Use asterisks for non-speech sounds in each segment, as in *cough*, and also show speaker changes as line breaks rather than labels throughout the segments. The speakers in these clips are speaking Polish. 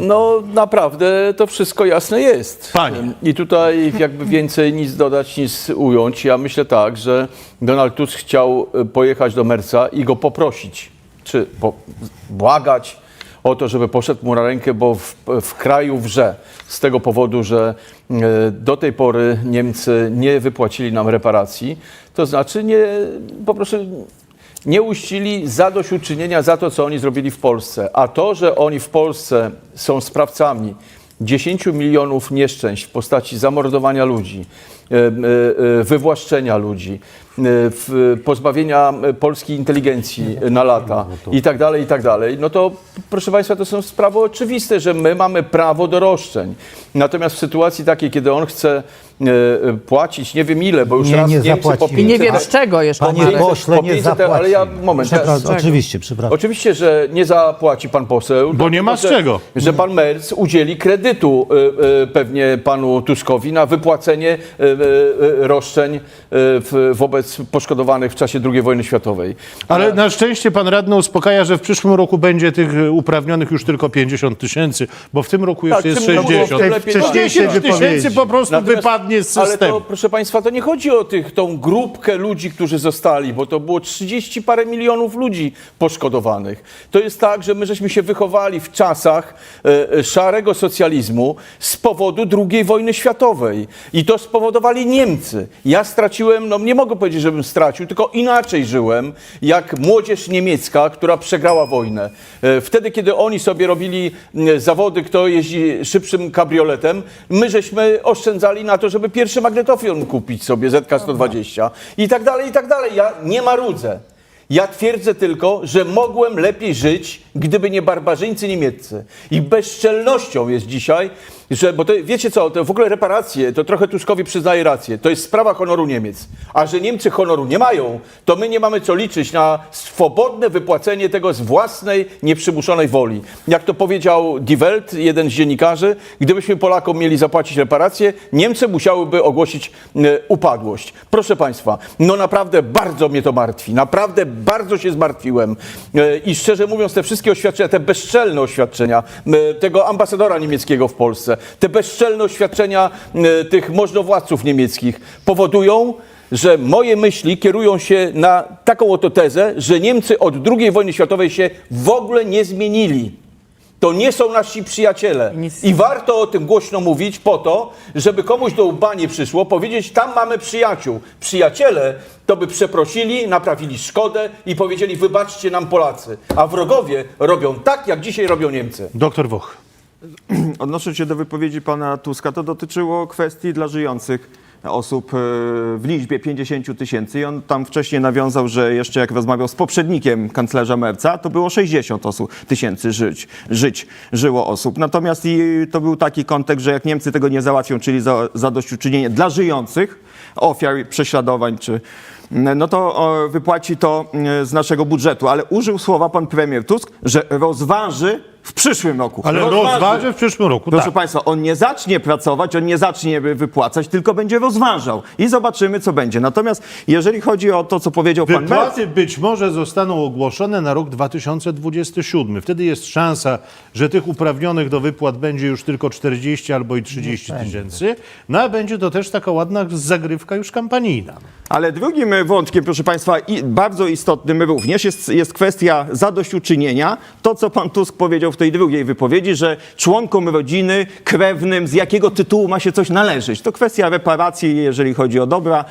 No naprawdę to wszystko jasne jest.
Panie.
I tutaj jakby więcej nic dodać, nic ująć. Ja myślę tak, że Donald Tusk chciał y, pojechać do Merca i go poprosić, czy po, błagać o to, żeby poszedł mu na rękę, bo w, w kraju wrze. Z tego powodu, że y, do tej pory Niemcy nie wypłacili nam reparacji. To znaczy nie, po prostu nie uścili zadośćuczynienia za to, co oni zrobili w Polsce. A to, że oni w Polsce są sprawcami 10 milionów nieszczęść w postaci zamordowania ludzi, e, e, e, wywłaszczenia ludzi, pozbawienia polskiej inteligencji na lata i tak dalej, i tak dalej, no to proszę Państwa, to są sprawy oczywiste, że my mamy prawo do roszczeń. Natomiast w sytuacji takiej, kiedy on chce płacić nie wiem ile, bo już
Nie,
raz
nie
Niemcy po
zapłacimy.
Nie
500
wiem z czego jeszcze.
Panie
Marek.
pośle,
po
nie
500,
zapłaci.
ale ja- moment,
Przepraszam, oczywiście, przepraszam.
Oczywiście, że nie zapłaci pan poseł.
Bo nie ma z czego.
Że, że pan Merz udzieli kredytu y, y, pewnie panu Tuskowi na wypłacenie y, y, y, roszczeń y, w, wobec poszkodowanych w czasie II wojny światowej.
Ale na szczęście pan radny uspokaja, że w przyszłym roku będzie tych e, uprawnionych już tylko 50 tysięcy, bo w tym roku już
Tak,
jest
tym roku
60.
tym lepiej.
No
Wcześniejszej
10 tysięcy
wypowiedzi.
po prostu
Natomiast-
wypadnie z
Ale
systemu.
to, proszę Państwa, to nie chodzi o tych, tą grupkę ludzi, którzy zostali, bo to było 30 parę milionów ludzi poszkodowanych. To jest tak, że my żeśmy się wychowali w czasach e, e, szarego socjalizmu z powodu II wojny światowej. I to spowodowali Niemcy. Ja straciłem, no nie mogę powiedzieć, żebym stracił, tylko inaczej żyłem, jak młodzież niemiecka, która przegrała wojnę. E, Wtedy, kiedy oni sobie robili m, zawody, kto jeździ szybszym kabrioletem, my żeśmy oszczędzali na to, żeby pierwszy magnetofon kupić sobie, ZK-120 i tak dalej, i tak dalej. Ja nie marudzę. Ja twierdzę tylko, że mogłem lepiej żyć, gdyby nie barbarzyńcy niemieccy. I bezczelnością jest dzisiaj, że, bo to, wiecie co, to w ogóle reparacje, to trochę Tuskowi przyznaje rację, to jest sprawa honoru Niemiec. A że Niemcy honoru nie mają, to my nie mamy co liczyć na swobodne wypłacenie tego z własnej, nieprzymuszonej woli. Jak to powiedział Die Welt, jeden z dziennikarzy, gdybyśmy Polakom mieli zapłacić reparacje, Niemcy musiałyby ogłosić e, upadłość. Proszę Państwa, no naprawdę bardzo mnie to martwi. Naprawdę bardzo się zmartwiłem. E, I szczerze mówiąc, te wszystkie oświadczenia, te bezczelne oświadczenia e, tego ambasadora niemieckiego w Polsce, te bezczelne oświadczenia e, tych możnowładców niemieckich powodują, że moje myśli kierują się na taką oto tezę, że Niemcy od II wojny światowej się w ogóle nie zmienili. To nie są nasi przyjaciele. I warto o tym głośno mówić po to, żeby komuś do łba nie przyszło powiedzieć, tam mamy przyjaciół. Przyjaciele to by przeprosili, naprawili szkodę i powiedzieli, wybaczcie nam Polacy. A wrogowie robią tak, jak dzisiaj robią Niemcy.
Doktor Woch. *clears throat*
Odnosząc się do wypowiedzi pana Tuska, to dotyczyło kwestii dla żyjących osób e, w liczbie 50 tysięcy i on tam wcześniej nawiązał, że jeszcze jak rozmawiał z poprzednikiem kanclerza Merca, to było 60 osób, tysięcy żyć, żyć żyło osób. Natomiast i to był taki kontekst, że jak Niemcy tego nie załatwią, czyli za, zadośćuczynienie dla żyjących ofiar prześladowań czy no to wypłaci to z naszego budżetu. Ale użył słowa pan premier Tusk, że rozważy w przyszłym roku.
Ale rozważy w przyszłym roku,
Proszę
tak.
Państwa, on nie zacznie pracować, on nie zacznie wypłacać, tylko będzie rozważał i zobaczymy, co będzie. Natomiast jeżeli chodzi o to, co powiedział pan Merz,
Wypłaty być może zostaną ogłoszone na rok 2027. Wtedy jest szansa, że tych uprawnionych do wypłat będzie już tylko 40 albo i 30 tysięcy. No a będzie to też taka ładna zagrywka już kampanijna.
Ale drugim wątkiem, proszę Państwa, i bardzo istotnym również jest, jest kwestia zadośćuczynienia. To, co pan Tusk powiedział w tej drugiej wypowiedzi, że członkom rodziny, krewnym, z jakiego tytułu ma się coś należeć. To kwestia reparacji, jeżeli chodzi o dobra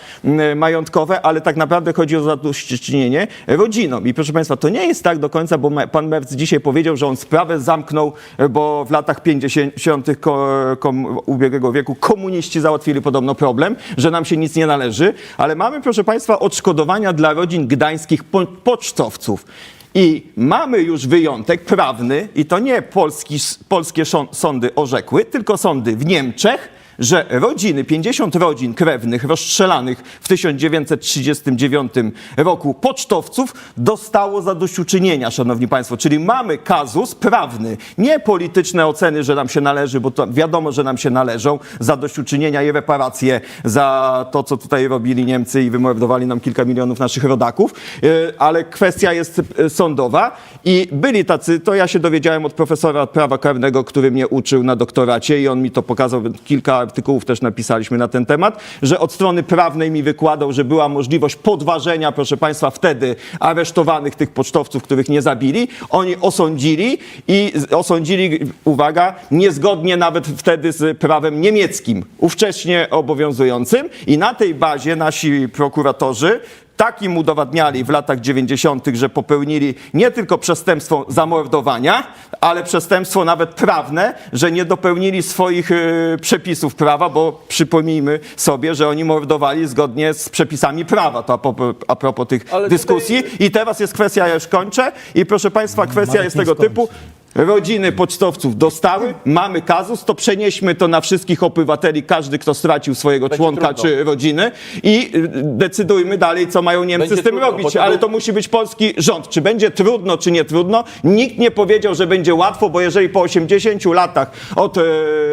majątkowe, ale tak naprawdę chodzi o zadośćuczynienie rodzinom. I proszę Państwa, to nie jest tak do końca, bo pan Merz dzisiaj powiedział, że on sprawę zamknął, bo w latach 50. Ko, kom, ubiegłego wieku komuniści załatwili podobno problem, że nam się nic nie należy, ale mamy, proszę Państwa, odszkodowania dla rodzin gdańskich po, pocztowców. I mamy już wyjątek prawny, i to nie polski, polskie sądy orzekły, tylko sądy w Niemczech, że rodziny, 50 rodzin krewnych rozstrzelanych w 1939 roku pocztowców dostało zadośćuczynienia, szanowni państwo. Czyli mamy kazus prawny, nie polityczne oceny, że nam się należy, bo to wiadomo, że nam się należą zadośćuczynienia i reparacje za to, co tutaj robili Niemcy i wymordowali nam kilka milionów naszych rodaków, e, ale kwestia jest e, sądowa i byli tacy, to ja się dowiedziałem od profesora prawa karnego, który mnie uczył na doktoracie i on mi to pokazał, kilka artykułów też napisaliśmy na ten temat, że od strony prawnej mi wykładał, że była możliwość podważenia, proszę państwa, wtedy aresztowanych tych pocztowców, których nie zabili. Oni osądzili i osądzili, uwaga, niezgodnie nawet wtedy z prawem niemieckim, ówcześnie obowiązującym i na tej bazie nasi prokuratorzy tak im udowadniali w latach 90., że popełnili nie tylko przestępstwo zamordowania, ale przestępstwo nawet prawne, że nie dopełnili swoich y, przepisów prawa, bo przypomnijmy sobie, że oni mordowali zgodnie z przepisami prawa. To a, propos- a propos tych
Ale
dyskusji. I teraz jest kwestia, ja już kończę. I proszę Państwa, kwestia
Marek
jest tego
skończy.
typu. Rodziny pocztowców dostały, mamy kazus, to przenieśmy to na wszystkich obywateli, każdy, kto stracił swojego
Będzie
członka
trudno.
czy rodziny i y, decydujmy dalej, co mają Niemcy
Będzie
z tym
trudno, bo
robić.
to
Ale
był-
to musi być polski rząd. Czy będzie trudno, czy nie trudno? Nikt nie powiedział, że będzie łatwo, bo jeżeli po 80 latach od e,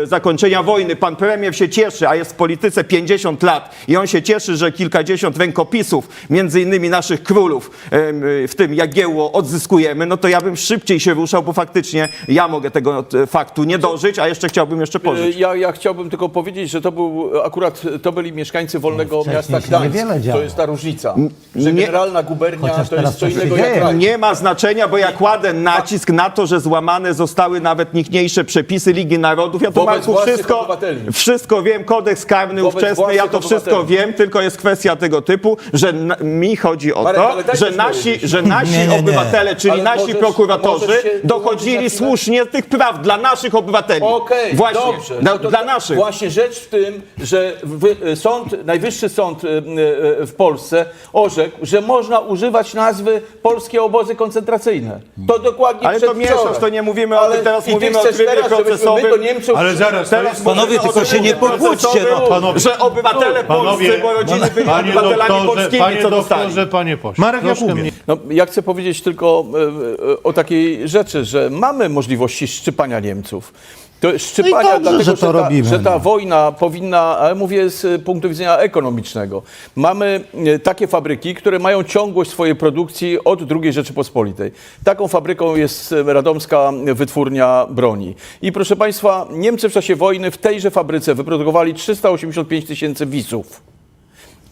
zakończenia wojny pan premier się cieszy, a jest w polityce 50 lat i on się cieszy, że kilkadziesiąt rękopisów, między innymi naszych królów, em, w tym Jagiełło, odzyskujemy, no to ja bym szybciej się ruszał, bo faktycznie ja mogę tego e, faktu nie dożyć, a jeszcze chciałbym jeszcze pożyć.
Ja, ja chciałbym tylko powiedzieć, że to był akurat to byli mieszkańcy wolnego
Wcześniej
miasta Gdańsk. To jest ta różnica. Że
nie-
generalna gubernia to jest co innego jak kraj.
Nie ma znaczenia, bo ja kładę nacisk na to, że złamane zostały nawet niechniejsze przepisy Ligi Narodów. Ja to Marku wszystko,
obywateli.
wszystko wiem, kodeks karny
Wobec
ówczesny, ja to wszystko
obywateli.
wiem, tylko jest kwestia tego typu, że na, mi chodzi o
Marek,
to,
daj
że nasi, że nasi
Nie, nie, nie.
obywatele, czyli
Ale
nasi
możesz-
prokuratorzy dochodzili
wyłączyć na chwilę?
słusznie tych praw dla naszych obywateli.
Okej,
Właśnie,
dobrze.
dla,
No to
dla
to-
naszych.
Właśnie rzecz w tym, że wy, sąd, Najwyższy Sąd y, y, w Polsce orzekł, że można używać nazwy polskie obozy koncentracyjne. To dokładnie
Ale to
przedwczoraj.
mieszasz, to nie mówimy o tym, teraz
i ty
mówimy o
chcesz
trybie
teraz, żebyśmy. My do Niemców
Ale zaraz, to
Teraz
jest,
mówimy
Panowie,
o
tylko się
trybie
nie pogłódźcie,
procesowym,
no,
panowie.
Że obywatele
Panowie,
polscy, bo rodziny byli
panie
obywatelami
doktorze,
polskimi,
panie
co dostali.
doktorze, panie pośle.
Marek Jakubie.
mnie-
No, ja chcę powiedzieć tylko e, e, o takiej rzeczy, że mamy możliwości szczypania Niemców. To szczypania,
No dobrze,
dlatego
że to
ta, że ta
no.
wojna powinna, ale mówię z punktu widzenia ekonomicznego. Mamy e, takie fabryki, które mają ciągłość swojej produkcji od II Rzeczypospolitej. Taką fabryką jest e, radomska wytwórnia broni. I proszę Państwa, Niemcy w czasie wojny w tejże fabryce wyprodukowali 385 tysięcy wisów.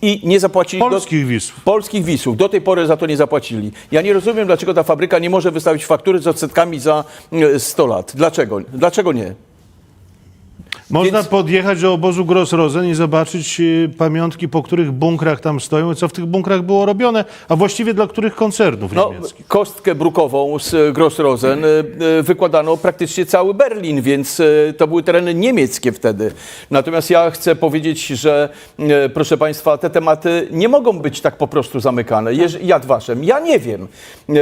I nie zapłacili... do-
Polskich wisów.
polskich wisów. Do tej pory za to nie zapłacili. Ja nie rozumiem, dlaczego ta fabryka nie może wystawić faktury z odsetkami za e, 100 lat. Dlaczego? Dlaczego nie?
Można
Więc-
podjechać do obozu Grossrosen i zobaczyć y, pamiątki, po których bunkrach tam stoją i co w tych bunkrach było robione, a właściwie dla których koncernów
No,
niemieckich.
kostkę brukową z e, Grossrosen e, e, wykładano praktycznie cały Berlin, więc e, to były tereny niemieckie wtedy. Natomiast ja chcę powiedzieć, że e, proszę Państwa, te tematy nie mogą być tak po prostu zamykane. Jeż, Yad Vashem, ja nie wiem. E, e,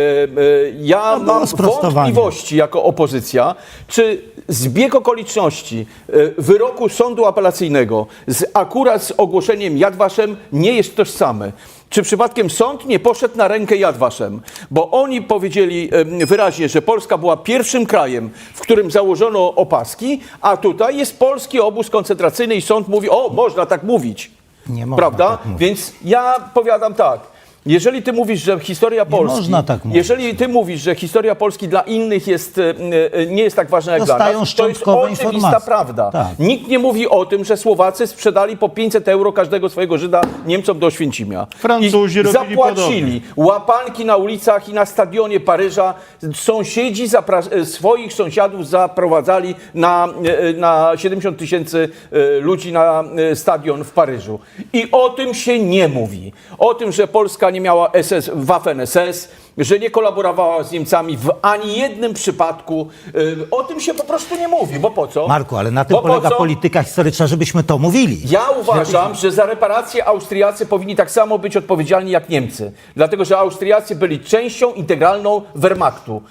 Ja
No, było
mam
sprostowanie.
wątpliwości jako opozycja, czy zbieg okoliczności e, wyroku sądu apelacyjnego z akurat z ogłoszeniem Yad Vashem nie jest tożsamy. Czy przypadkiem sąd nie poszedł na rękę Yad Vashem? Bo oni powiedzieli wyraźnie, że Polska była pierwszym krajem, w którym założono opaski, a tutaj jest polski obóz koncentracyjny i sąd mówi, o, można tak mówić.
Nie można
Prawda?
tak mówić.
Więc ja powiadam tak. Jeżeli ty mówisz, że historia Polski,
można tak mówić.
jeżeli ty mówisz, że historia Polski dla innych jest, e, e, nie jest tak ważna jak dla
Dostają
nas, to jest
szczątkowe
oczywista
informacje.
prawda.
Tak.
Nikt nie mówi o tym, że Słowacy sprzedali po 500 euro każdego swojego Żyda Niemcom do Oświęcimia.
Francuzi
I
robili
zapłacili łapanki na ulicach i na stadionie Paryża. Sąsiedzi zapra- e, swoich sąsiadów zaprowadzali na, e, na 70 tysięcy e, ludzi na e, stadion w Paryżu. I o tym się nie mówi. O tym, że Polska nie miała SS, Waffen SS, że nie kolaborowała z Niemcami w ani jednym przypadku. Y, O tym się po prostu nie mówi, bo po co?
Marku, ale na tym
Bo po
polega
co?
polityka historyczna, żebyśmy to mówili.
Ja uważam, że za reparacje Austriacy powinni tak samo być odpowiedzialni jak Niemcy. Dlatego, że Austriacy byli częścią integralną Wehrmachtu.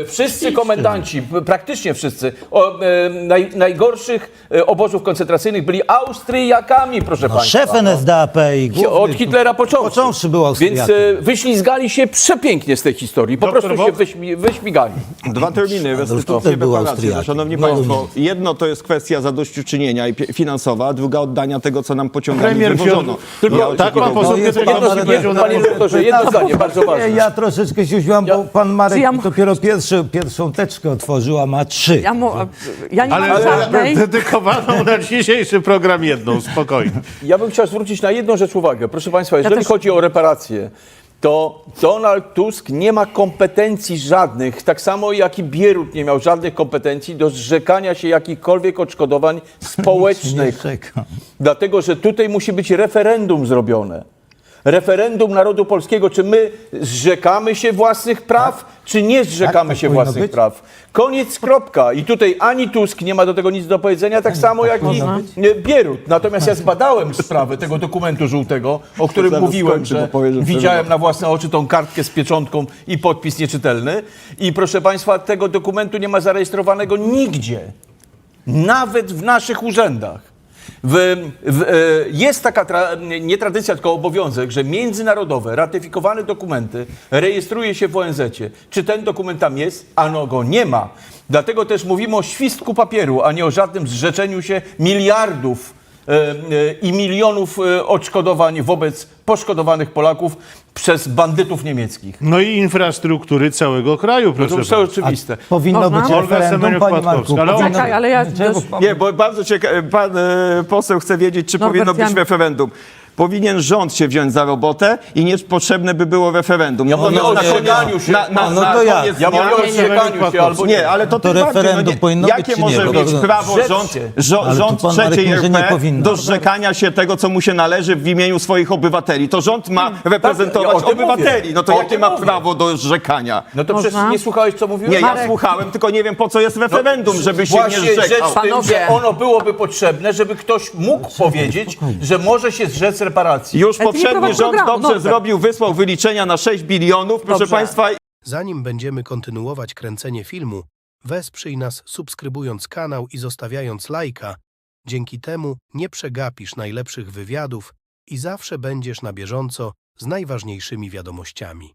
E, wszyscy komendanci, praktycznie wszyscy, o, e, naj, najgorszych obozów koncentracyjnych byli Austriakami, proszę
No,
Państwa.
szef NSDAP i główny,
Od Hitlera począwszy.
począwszy był
Więc
Austriakiem.
e, wyślizgali się przepięknie z tej historii. Po
Doktor
prostu się wyśmi, wyśmigali.
Dwa terminy restytucje
tutaj był. Austriakiem.
Szanowni
No,
Państwo, jedno to jest kwestia zadośćuczynienia i pie- finansowa, a druga oddania tego, co nam pociągami
Premier
wywożono.
Tylko
Ja
tak pan poseł
No, pan Marek-
powiedział na
Panie doktorze, jedno zdanie, bardzo ważne.
Ja troszeczkę się uśmiałam, bo pan Marek
ja
dopiero pierwszy, pierwszą teczkę otworzył, a ma trzy.
Ja, mu, ja nie
Ale
mam żadnej.
dedykowaną na dzisiejszy program jedną, spokojnie.
Ja bym chciał zwrócić na jedną rzecz uwagę. Proszę Państwa, jeżeli
też-
chodzi o reparacje, to Donald Tusk nie ma kompetencji żadnych, tak samo jak i Bierut nie miał żadnych kompetencji do zrzekania się jakichkolwiek odszkodowań *laughs* społecznych. Dlatego, że tutaj musi być referendum zrobione. Referendum narodu polskiego, czy my zrzekamy się własnych praw, czy nie zrzekamy
tak
się własnych
być?
praw. Koniec, kropka. I tutaj ani Tusk nie ma do tego nic do powiedzenia, tak samo jak i Bierut. Natomiast ja zbadałem sprawę tego dokumentu żółtego, o którym
Zaraz
mówiłem,
skończy,
że widziałem na własne oczy tą kartkę z pieczątką i podpis nieczytelny. I proszę Państwa, tego dokumentu nie ma zarejestrowanego nigdzie. Nawet w naszych urzędach. W, w, e, jest taka tra, nie tradycja, tylko obowiązek, że międzynarodowe, ratyfikowane dokumenty rejestruje się w ONZ-cie. Czy ten dokument tam jest? Ano go nie ma. Dlatego też mówimy o świstku papieru, a nie o żadnym zrzeczeniu się miliardów i milionów e, odszkodowań wobec poszkodowanych Polaków przez bandytów niemieckich.
No i infrastruktury całego kraju,
To
proszę
już
pana.
oczywiste.
Powinno
Można?
być
Olga
referendum, panie Marku.
ale-
powinno-
Czekaj, ale ja też-
Nie, bo bardzo ciekawe, pan e, poseł chce wiedzieć, czy
Norbert
powinno być
Jan-
referendum. Powinien rząd się wziąć za robotę i nie potrzebne by było referendum.
Ja mówię
No,
o zrzekaniu się.
Na, na,
No
na
to
Ja
dnia-
mówię o się albo
Nie, ale to,
To referendum powinno
Jakie
być,
może mieć prawo rząd, rząd, trzeciej RP do zrzekania się tego, co mu się należy w imieniu swoich obywateli? To rząd ma
ja
reprezentować obywateli. No to jakie ma prawo do zrzekania?
No to przecież nie słuchałeś, co mówiłem?
Nie, ja słuchałem, tylko nie wiem, po co jest referendum, żeby się nie
rzecz
zrzekał.
w tym, że ono byłoby potrzebne, żeby ktoś mógł powiedzieć, że może się zrzec reparacji.
Już poprzedni rząd
programu,
dobrze zrobił, wysłał wyliczenia na 6 bilionów, proszę
Dobrze.
Państwa,
Zanim będziemy kontynuować kręcenie filmu, wesprzyj nas subskrybując kanał i zostawiając lajka. Dzięki temu nie przegapisz najlepszych wywiadów i zawsze będziesz na bieżąco z najważniejszymi wiadomościami.